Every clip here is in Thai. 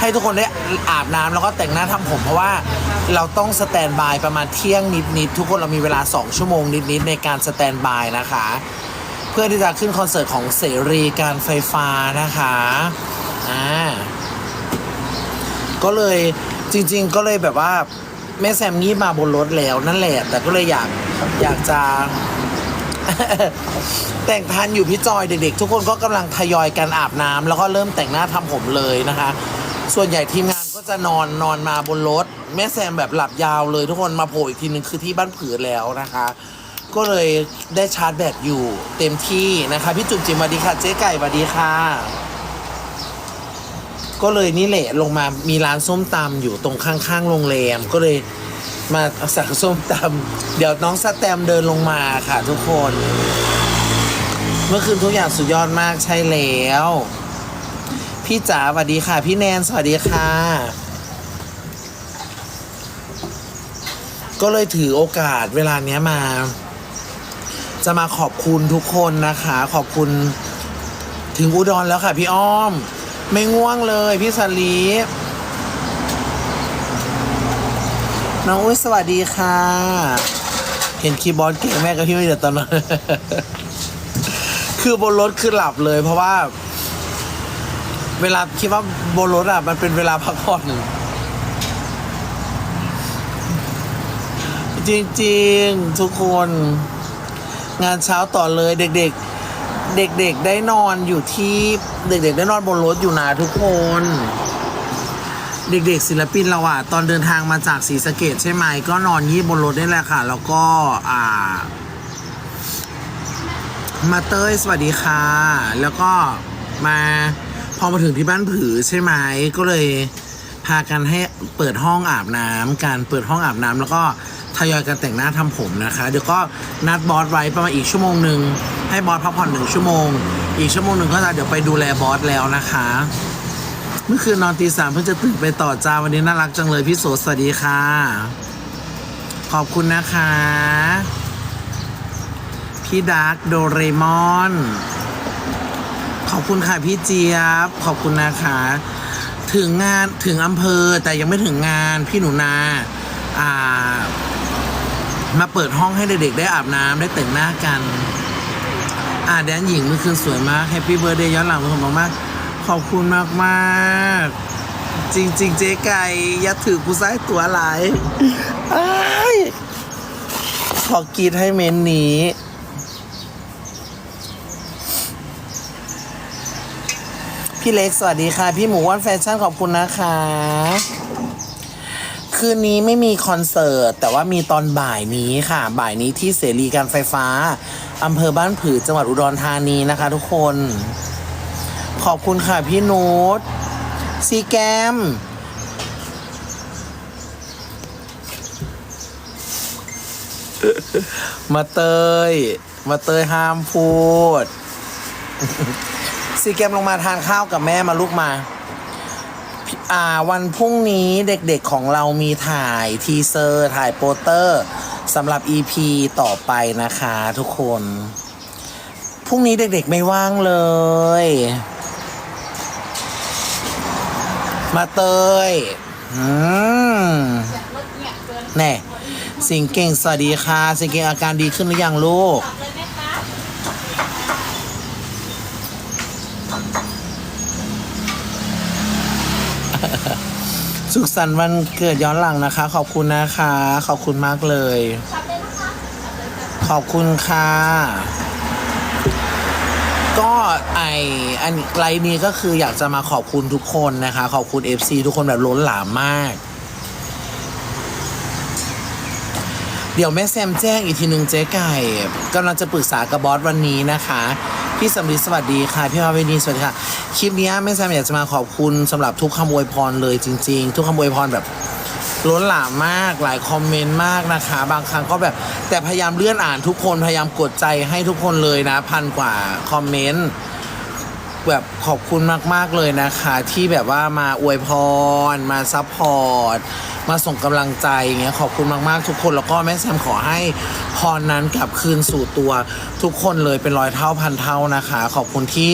ให้ทุกคนได้อาบน้ำแล้วก็แต่งหน้าทำผม เพราะว่าเราต้องสแตนบายประมาณเที่ยงนิดๆทุกคนเรามีเวลา 2 ชั่วโมงนิดๆในการสแตนบายนะคะ เพื่อที่จะขึ้นคอนเสิร์ตของเสรีการไฟฟ้านะคะอ่าก็เลยจริงๆก็เลยแบบว่าแม่แซมงีบมาบนรถแล้วนั่นแหละ แต่ก็เลยอยากอยากจะ แต่งทันอยู่พี่จอยเด็กๆ ทุกคนก็กำลังทยอยกันอาบน้ำแล้วก็เริ่มแต่งหน้าทำผมเลยนะคะ ส่วนใหญ่ทีมงานก็จะนอนนอนมาบนรถ แม่แซมแบบหลับยาวเลย ทุกคนมาโผล่อีกทีนึงคือที่บ้านผือแล้วนะคะ ก็เลยได้ชาร์จแบตอยู่เต็มที่นะคะพี่จุ๋มจิมสวัสดีค่ะเจ๊ไก่สวัสดีค่ะ ก็เลยนี่แหละลงมามีร้านส้มตำอยู่ตรงข้างๆโรงแรมก็เลย มาสั่งส้มตำเดี๋ยวน้องสแตมเดินลงมาค่ะทุกคน เมื่อคืนทุกอย่างสุดยอดมากใช่แล้ว พี่จ๋าสวัสดีค่ะ พี่แนนสวัสดีค่ะ ก็เลยถือโอกาสเวลาเนี้ยมา จะมาขอบคุณทุกคนนะคะ ขอบคุณถึงอุดรแล้วค่ะ พี่อ้อม ไม่ง่วงเลยพี่สลี น้องอุ้ยสวัสดีค่ะ เห็นคีย์บอร์ดเก่งแม่กับพี่ไม่เดือดตอนนั้นคือบนรถคือหลับเลย เพราะว่า เวลาคิดว่าบนรถอะ มันเป็นเวลาพักผ่อนจริงๆ ทุกคน งานเช้าต่อเลยเด็กๆ เด็กๆ ได้นอนอยู่ที่ เด็กๆ ได้นอนบนรถอยู่นะทุกคน เด็กๆ ศิลปินเราอะตอนเดินทางมาจากศรีสะเกดใช่ไหมก็นอนยี่บนรถนี่แหละค่ะ แล้วก็อ่า มาเต้ยสวัสดีค่ะ แล้วก็มาพอมาถึงที่บ้านผือใช่ไหมก็เลยพากันให้เปิดห้องอาบน้ำการเปิดห้องอาบน้ำแล้วก็ทยอยกันแต่งหน้าทำผมนะคะ เดี๋ยวก็นัดบอสไว้ประมาณอีกชั่วโมงหนึ่งให้บอสพักผ่อนหนึ่งชั่วโมง อีกชั่วโมงหนึ่งก็จะเดี๋ยวไปดูแลบอสแล้วนะคะ เมื่อคืนนอนตีสามเพิ่งจะตื่นไปต่อจ้าวันนี้น่ารักจังเลยพี่โสสวัสดีค่ะ ขอบคุณนะคะ พี่ดาร์กโดเรมอน ขอบคุณค่ะพี่เจี๊ยบ ขอบคุณนะคะ ถึงงานถึงอำเภอแต่ยังไม่ถึงงานพี่หนูนาอ่า มาเปิดห้องให้เด็กๆได้อาบน้ำได้แต่งหน้ากัน อ่าแดนหญิงเมื่อคืนสวยมากแฮปปี้เบ t ร์เดย์ย้อนหลังขอบคุณมากๆ ขอบคุณมากมากจริง ๆ เจ๊ไก่อย่าถือกูซ้ายตัวหลายอ้ายขอกรีดให้เมนนี้ พี่เล็กสวัสดีค่ะ พี่หมูว่านแฟชั่นขอบคุณนะคะ คืนนี้ไม่มีคอนเสิร์ต แต่ว่ามีตอนบ่ายนี้ค่ะ บ่ายนี้ที่เสรีการไฟฟ้าอำเภอบ้านผือจังหวัดอุดรธานีนะคะทุกคน ขอบคุณค่ะพี่นูตซีแกม มาเตย มาเตยห้ามพูด ซีเกมลงมาทานข้าวกับแม่มาลูกมาอ่าวันพรุ่งนี้เด็กๆของเรามีถ่ายทีเซอร์ถ่ายโปสเตอร์สำหรับ EP ต่อไปนะคะทุกคน พรุ่งนี้เด็กๆไม่ว่างเลย มาเตยอืมแน่สิงเก่งสวัสดีค่ะ สิงเก่งอาการดีขึ้นหรือยังลูกสุขสันต์วันเกิดย้อนหลังนะคะ ขอบคุณนะคะ ขอบคุณมากเลย ขอบคุณค่ะ ก็ไออันไลน์นี้ก็คืออยากจะมาขอบคุณทุกคนนะคะ ขอบคุณ FC ทุกคนแบบล้นหลามมาก เดี๋ยวแม่แซมแจ้งอีกทีหนึ่งเจ๊ไก่กำลังจะปรึกษากับบอสวันนี้นะคะพี่สำลีสวัสดีค่ะ พี่มาเวนีสวัสดีค่ะ คลิปนี้แม่แซมอยากจะมาขอบคุณสำหรับทุกคำอวยพรเลยจริง ๆ ทุกคำอวยพรแบบ ล้นหลามมากหลายคอมเมนต์มากนะคะ บางครั้งก็แบบแต่พยายามเลื่อนอ่านทุกคนพยายามกดใจให้ทุกคนเลยนะ พันกว่าคอมเมนต์แบบขอบคุณมาก ๆ เลยนะคะ ที่แบบว่ามาอวยพร มาซัพพอร์ต มาส่งกำลังใจอย่างเงี้ยขอบคุณมาก ๆ ทุกคนแล้วก็แม่แซมขอให้พรนั้นกลับคืนสู่ตัวทุกคนเลยเป็นร้อยเท่าพันเท่านะคะ ขอบคุณที่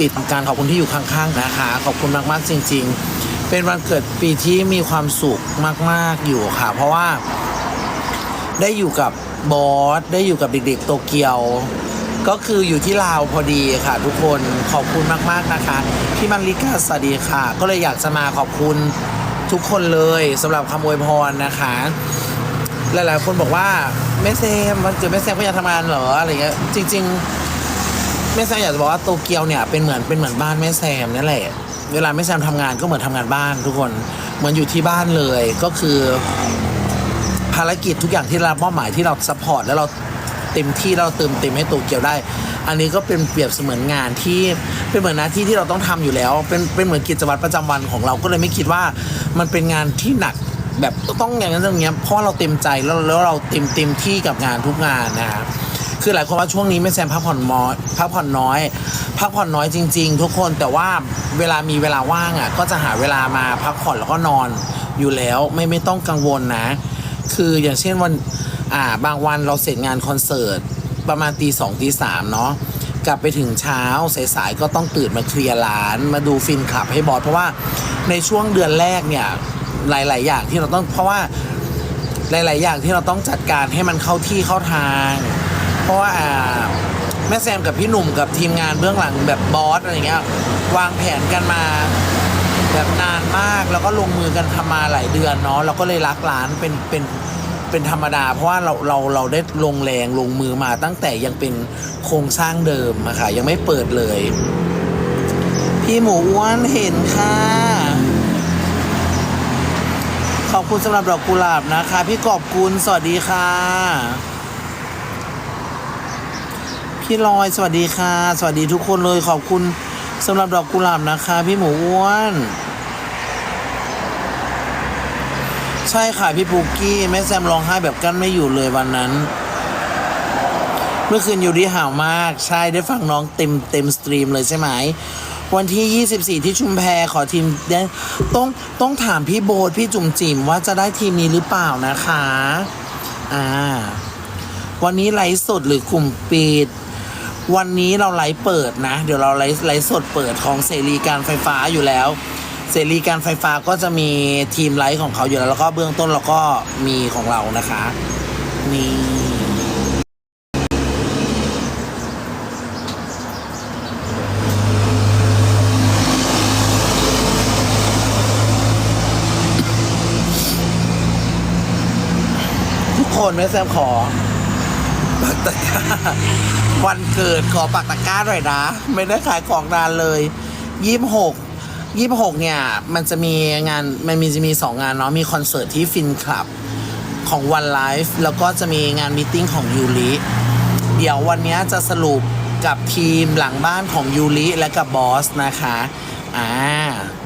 ติดการขอบคุณที่อยู่ข้างๆนะคะขอบคุณมากๆจริง ๆ เป็นวันเกิดปีที่มีความสุขมาก ๆอยู่ค่ะ เพราะว่า ได้อยู่กับบอสได้อยู่กับเด็กๆโตเกียว ก็คืออยู่ที่ลาวพอดีค่ะ ทุกคนขอบคุณมากๆนะคะพี่มันลิกาสวัสดีค่ะ ก็เลยอยากจะมาขอบคุณทุกคนเลยสำหรับคำอวยพรนะคะ หลายๆคนบอกว่าแม่แซมวันเกิดแม่แซมก็ยังทำงานเหรออะไรเงี้ยจริง ๆ ม่แซมอยากจะบอกว่าโตเกียวเนี่ยเป็นเหมือนเป็นเหมือนบ้านแม่แซมนั่นแหละ เวลาแม่แซมทำงานก็เหมือนทำงานบ้านทุกคนเหมือนอยู่ที่บ้านเลยก็คือ ภารกิจทุกอย่างที่เรามอบหมายที่เราซัพพอร์ตแล้วเราเต็มที่เราเติมเต็มให้โตเกียวได้ อันนี้ก็เป็นเปรียบเสมือนงานที่เป็นเหมือนหน้าที่ที่เราต้องทำอยู่แล้ว เป็นเป็นเหมือนกิจวัตรประจำวันของเราก็เลยไม่คิดว่ามันเป็นงานที่หนักแบบต้องอย่างนั้นอย่างเงี้ยเพราะว่าเราเต็มใจแล้วแล้วเราเต็มเต็มที่กับงานทุกงานนะครับ คือหลายคนว่าช่วงนี้ไม่แซมพักผ่อนน้อยพักผ่อนน้อย พักผ่อนน้อยจริง ๆ ทุกคนแต่ว่าเวลามีเวลาว่างอะก็จะหาเวลามาพักผ่อนแล้วก็นอนอยู่แล้วไม่ไม่ต้องกังวลนะ คืออย่างเช่นวันอ่าบางวันเราเสร็จงานคอนเสิร์ตประมาณตีสองตีสามเนาะกลับไปถึงเช้าสายๆก็ต้องตื่นมาเคลียร์ร้าน มาดูฟินคลับให้บอสเพราะว่าในช่วงเดือนแรกเนี่ยหลาย ๆ อย่างที่เราต้องเพราะว่าหลาย ๆ อย่างที่เราต้องจัดการให้มันเข้าที่เข้าทาง ราะว่าอ่าแม่แซมกับพี่หนุ่มกับทีมงานเบื้องหลังแบบบอสอะไรเงี้ยวางแผนกันมาแบบนานมากแล้วก็ลงมือกันทำมาหลายเดือนเนาะเราก็เลยรักร้านเป็นเป็นเป็นธรรมดา เพราะว่าเราเราเราได้ลงแรงลงมือมาตั้งแต่ยังเป็นโครงสร้างเดิมอะค่ะยังไม่เปิดเลย พี่หมูอ้วนเห็นค่ะ ขอบคุณสำหรับดอกกุหลาบนะคะ พี่กอบกุลสวัสดีค่ะ พี่ลอยสวัสดีค่ะ สวัสดีทุกคนเลยขอบคุณสำหรับดอกกุหลาบนะคะ พี่หมูอ้วน ใช่ค่ะพี่ปุกกี้แม่แซมร้องไห้แบบกั้นไม่อยู่เลยวันนั้น เมื่อคืนอยู่ที่ห่าวมาก ใช่ได้ฟังน้องเต็มเต็มสตรีมเลยใช่ไหมวันที่ 24 ที่ชุมแพขอทีมแดนต้องต้องถามพี่โบทพี่จุ๋มจิ๋มว่าจะได้ทีมนี้หรือเปล่านะคะ อ่า วันนี้ไลฟ์สดหรือกลุ่มปิด วันนี้เราไลฟ์เปิดนะ เดี๋ยวเราไลฟ์ไลฟ์สดเปิดของเสรีการไฟฟ้าอยู่แล้ว เสรีการไฟฟ้าก็จะมีทีมไลฟ์ของเขาอยู่แล้ว แล้วก็เบื้องต้นเราก็มีของเรานะคะนี่ทุกคนแม่แซมขอ ปักตะกร้าวันเกิดขอปักตะกร้าหน่อยนะ ไม่ได้ขายของนานเลยยี่สิบหกยี่สิบหกเนี่ย มันจะมีงานมันมีจะมีสองงานเนาะมีคอนเสิร์ตที่ฟินคลับของวันไลฟ์แล้วก็จะมีงานมิทติ้งของยูริเดี๋ยววันเนี้ยจะสรุปกับทีมหลังบ้านของยูริและกับบอสนะคะอ่า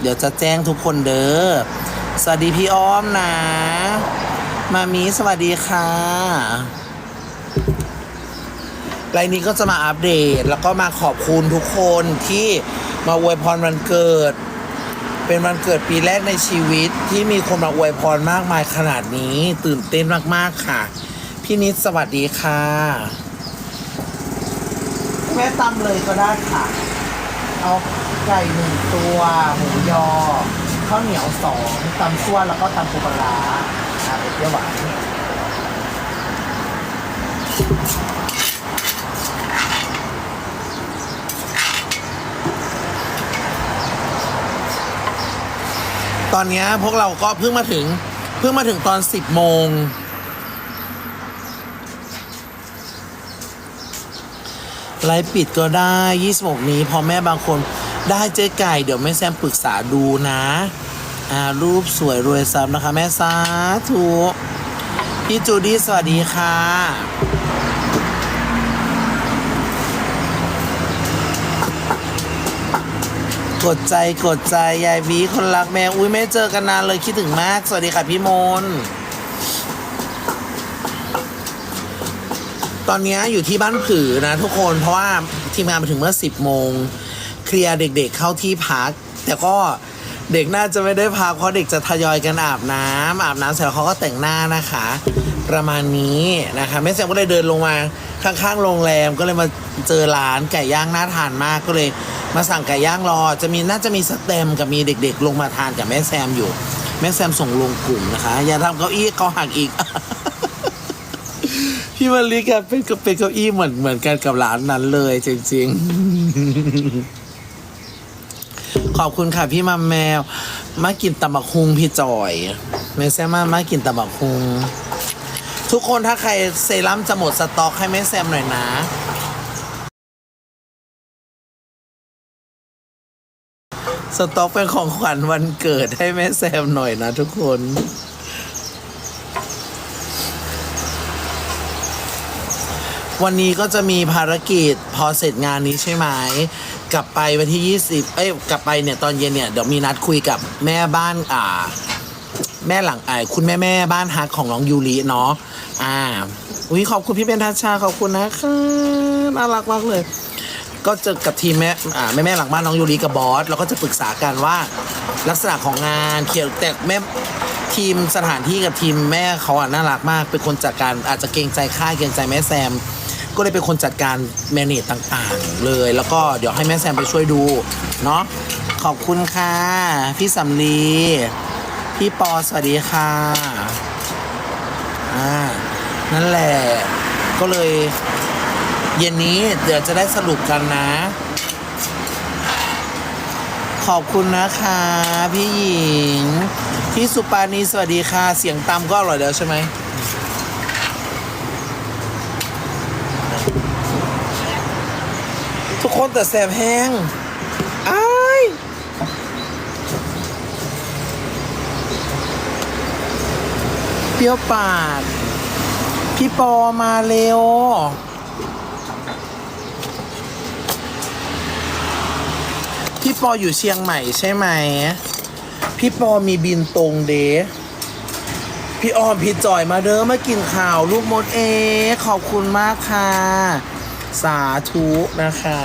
เดี๋ยวจะแจ้งทุกคนเด้อสวัสดีพี่อ้อมนะ มามีสวัสดีค่ะ ไลน์นี้ก็จะมาอัปเดต แล้วก็มาขอบคุณทุกคนที่มาอวยพรวันเกิด เป็นวันเกิดปีแรกในชีวิตที่มีคนมาอวยพรมากมายขนาดนี้ ตื่นเต้นมากๆค่ะ พี่นิดสวัสดีค่ะแม่ตำเลยก็ได้ค่ะ เอาไก่หนึ่งตัวหมูยอข้าวเหนียวสองตำซั่วแล้วก็ตำปูปลาร้าอ่าเป็นเปรี้ยวหวาน ตอนนี้พวกเราก็เพิ่งมาถึง เพิ่งมาถึงตอนสิบโมง ไลฟ์ปิดก็ได้26นี้พอแม่บางคนได้เจ๊ไก่ เดี๋ยวแม่แซมปรึกษาดูนะอ่ารูปสวยรวยซ้ำนะคะ แม่สาธุพี่จูดี้สวัสดีค่ะ กดใจกดใจยายบีคนรักแมวอุ้ยไม่เจอกันนานเลยคิดถึงมาก สวัสดีค่ะพี่มนตอนนี้อยู่ที่บ้านผือนะทุกคนเพราะว่าทีมงานมาถึงเมื่อ 10 โมง เคลียร์เด็กๆเข้าที่พัก แต่ก็เด็กน่าจะไม่ได้พักเพราะเด็กจะทยอยกันอาบน้ำอาบน้ำเสร็จแล้วเขาก็แต่งหน้านะคะ ประมาณนี้นะคะแม่แซมก็เลยเดินลงมาข้างๆโรงแรมก็เลยมาเจอร้านไก่ย่างน่าทานมากก็เลย มาสั่งไก่ย่างรอจะมีน่าจะมีสเต็มกับมีเด็ก ๆ ลงมาทานกับแม่แซมอยู่ แม่แซมส่งลงกลุ่มนะคะ อย่าทำเก้าอี้เขาหักอีก พี่มาริกอะเป็นเป็นเก้าอี้เหมือนเหมือนกันกับร้านนั้นเลย จริงๆ ขอบคุณค่ะพี่มาแมว มากินตำบักฮุงพี่จอย แม่แซมมามากินตำบักฮุงทุกคนถ้าใครเซรั่มจะหมดสต็อกให้แม่แซมหน่อยนะ สต็อกเป็นของขวัญวันเกิดให้แม่แซมหน่อยนะทุกคน วันนี้ก็จะมีภารกิจพอเสร็จงานนี้ใช่ไหมกลับไปวันที่ 20 เอ้ยกลับไปเนี่ยตอนเย็นเนี่ยเดี๋ยวมีนัดคุยกับแม่บ้านอ่า แม่หลังไอ้คุณแม่แม่บ้านฮักของน้องยูริเนาะอ่าอุ้ยขอบคุณพี่เป็นทัชชาขอบคุณนะคะน่ารักมากเลย ก็เจอกับทีมแม่อ่าแม่แม่หลังบ้านน้องยูริกับบอสแล้วก็จะปรึกษากันว่าลักษณะของงานเขียวแต่แม่ทีมสถานที่กับทีมแม่เขาอะน่ารักมาก เป็นคนจัดการอาจจะเกรงใจค่ายเกรงใจแม่แซม ก็เลยเป็นคนจัดการแมเนจต่างๆ เลย แล้วก็เดี๋ยวให้แม่แซมไปช่วยดูเนาะขอบคุณค่ะ พี่สำลีพี่ปอสวัสดีค่ะอ่านั่นแหละก็เลย เย็นนี้เดี๋ยวจะได้สรุปกันนะ ขอบคุณนะคะ พี่หญิง พี่สุปานีสวัสดีค่ะ เสียงตำก็อร่อยแล้วใช่ไหมทุกคนแต่แสบแห้งอ้ายเปรี้ยวปากพี่ปอมาเร็ว พี่ปออยู่เชียงใหม่ใช่ไหม พี่ปอมีบินตรงเดพี่ออมพี่จอยมาเด้อมากินข่าวลูกมดเอ ขอบคุณมากค่ะ สาธุนะคะ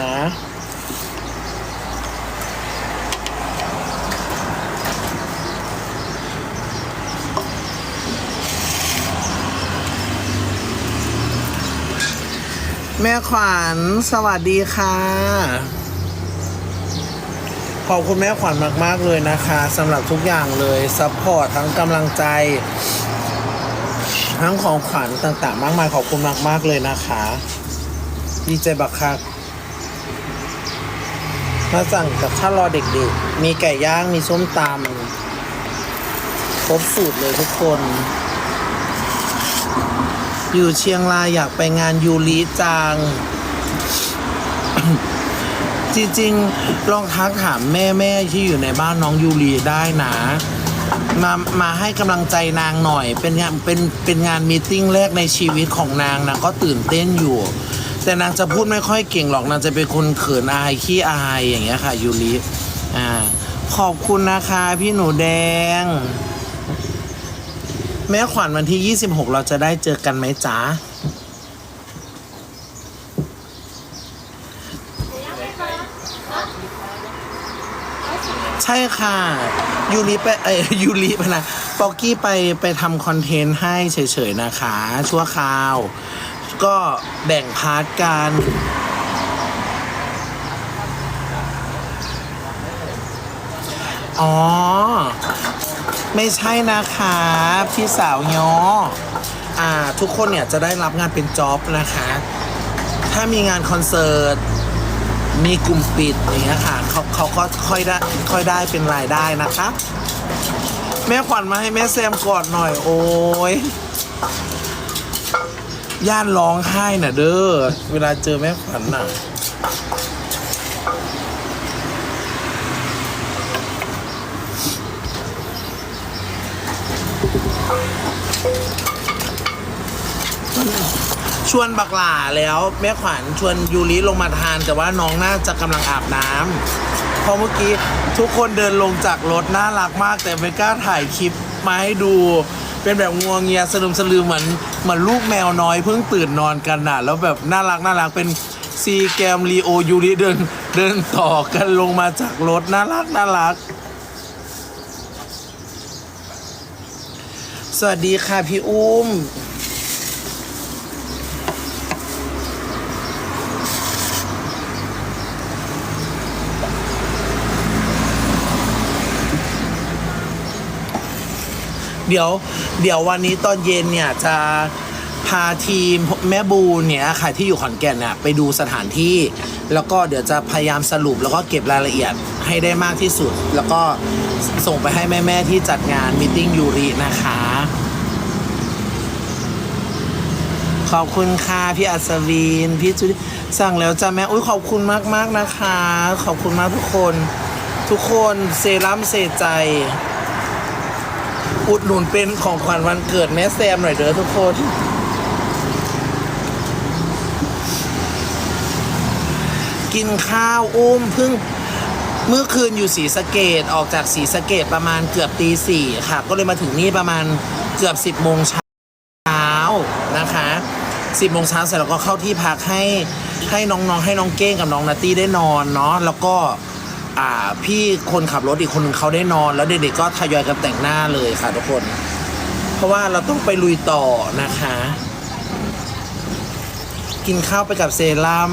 แม่ขวัญสวัสดีค่ะ ขอบคุณแม่ขวัญมาก ๆ เลยนะคะสำหรับทุกอย่างเลยซัพพอร์ตทั้งกำลังใจ ทั้งของขวัญต่างๆ มากมายขอบคุณมาก ๆ เลยนะคะดีใจบักคักมาสั่งกับข้าวรอเด็กๆ มีไก่ย่างมีส้มตำครบสูตรเลยทุกคน อยู่เชียงรายอยากไปงานยูริจัง จริงๆ ลองทักถามแม่ๆที่อยู่ในบ้านน้องยูรีได้นะ มามาให้กำลังใจนางหน่อย เป็นงานเป็นเป็นงานมีติ้งแรกในชีวิตของนางนะก็ตื่นเต้นอยู่ แต่นางจะพูดไม่ค่อยเก่งหรอกนางจะเป็นคนเขินอายขี้อายอย่างเงี้ยค่ะยูริอ่าขอบคุณนะคะพี่หนูแดง แม่ขวัญวันที่ 26 เราจะได้เจอกันไหมจ๊ะ ใช่ค่ะยูริไปเอ้ยยูริไปนะปอกกี้ไปไปทำคอนเทนต์ให้เฉยๆนะคะ ชั่วคราว ก็แบ่งพาร์ทกันอ๋อ ไม่ใช่นะคะพี่สาวย้ออ่า ทุกคนเนี่ยจะได้รับงานเป็นจ็อบนะคะ ถ้ามีงานคอนเสิร์ต มีกลุ่มปิดอย่างเงี้ยค่ะเขาเขาก็ค่อยได้ค่อยได้เป็นรายได้นะคะ แม่ขวัญมาให้แม่แซมกอดหน่อย โอ้ยย่านร้องไห้น่ะเด้อเวลาเจอแม่ขวัญน่ะ ชวนบักหล่าแล้วแม่ขวัญชวนยูริลงมาทานแต่ว่าน้องน่าจะกำลังอาบน้ำเพราะเมื่อกี้ทุกคนเดินลงจากรถน่ารักมากแต่ไม่กล้าถ่ายคลิปมาให้ดู เป็นแบบงวงเงียสลืมสลือเหมือนเหมือนลูกแมวน้อยเพิ่งตื่นนอนกันน่ะ แล้วแบบน่ารักน่ารักเป็นซีแกมลีโอยูริเดินเดินต่อกันลงมาจากรถน่ารักน่ารัก สวัสดีค่ะพี่อุ้ม เดี๋ยวเดี๋ยววันนี้ตอนเย็นเนี่ยจะพาทีมแม่บูนเนี่ยค่ะที่อยู่ขอนแก่นเนี่ยไปดูสถานที่ แล้วก็เดี๋ยวจะพยายามสรุปแล้วก็เก็บรายละเอียดให้ได้มากที่สุด แล้วก็ส่งไปให้แม่ ๆ ที่จัดงานมิ팅ยูรินะคะ ขอบคุณค่ะพี่อัศวินพี่จุลิสั่งแล้วจ้าแม่อุ้ยขอบคุณมากมาก ๆ นะคะ ขอบคุณมากทุกคน ทุกคนเซรั่มเซใจ อุดหนุนเป็นของขวัญวันเกิดแม่แซมหน่อยเด้อทุกคน กินข้าวอุ้มเพิ่งเมื่อคืนอยู่สีสะเกดออกจากสีสะเกดประมาณเกือบตีสี่ค่ะ ก็เลยมาถึงนี่ประมาณเกือบสิบโมงเช้านะคะสิบโมงเช้าเสร็จแล้วก็เข้าที่พักให้ให้น้องๆ ให้น้องเก้งกับน้องนัตตี้ได้นอนเนาะแล้วก็ อ่าพี่คนขับรถอีกคนนึงเขาได้นอน แล้วเด็กๆก็ทยอยกันแต่งหน้าเลยค่ะทุกคน เพราะว่าเราต้องไปลุยต่อนะคะ กินข้าวไปกับเซรั่ม